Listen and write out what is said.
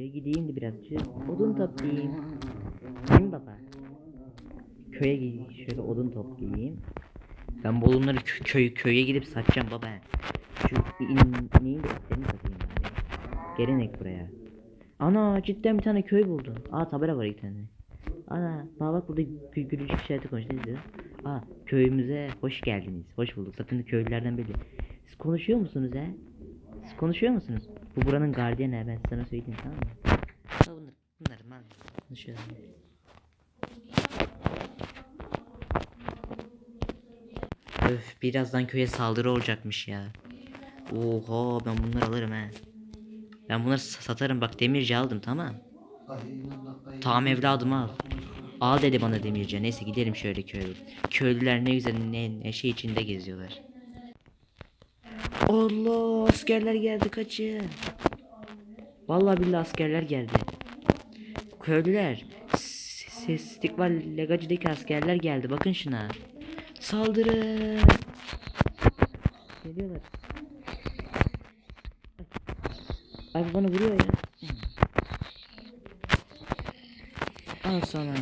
gideyim de birazcık. Odun toplayayım. Değil baba? Köye gideyim. Şöyle odun toplayayım. Ben bu odunları kö- köy, köye gidip satacağım baba. Şu in- ineğin de etlerini satayım bari. Gelin buraya. Ana cidden bir tane köy buldum. Aa tabela var iki tane. Ana bak bak burada gü gülücük işareti konuştu diyor. Aa köyümüze hoş geldiniz. Hoş bulduk. Zaten köylülerden belli. Siz konuşuyor musunuz he? Siz konuşuyor musunuz? Bu buranın gardiyanı ben sana söyleyeyim tamam mı? Ha, bunlar, bunlar man konuşuyor. Öf birazdan köye saldırı olacakmış ya. Oha ben bunları alırım he. Ben bunları sa- satarım bak demirci aldım tamam. Tamam evladım al. Al dedi bana demirci. Neyse gidelim şöyle köye. Köylüler ne güzel ne neşe içinde geziyorlar. Allah askerler geldi kaçın. Vallahi billahi askerler geldi. Köylüler. s- s- Stikval Legacı'daki askerler geldi. Bakın şuna. Saldırın. Geliyorlar. Ay bu bana vuruyor ya. Al sana.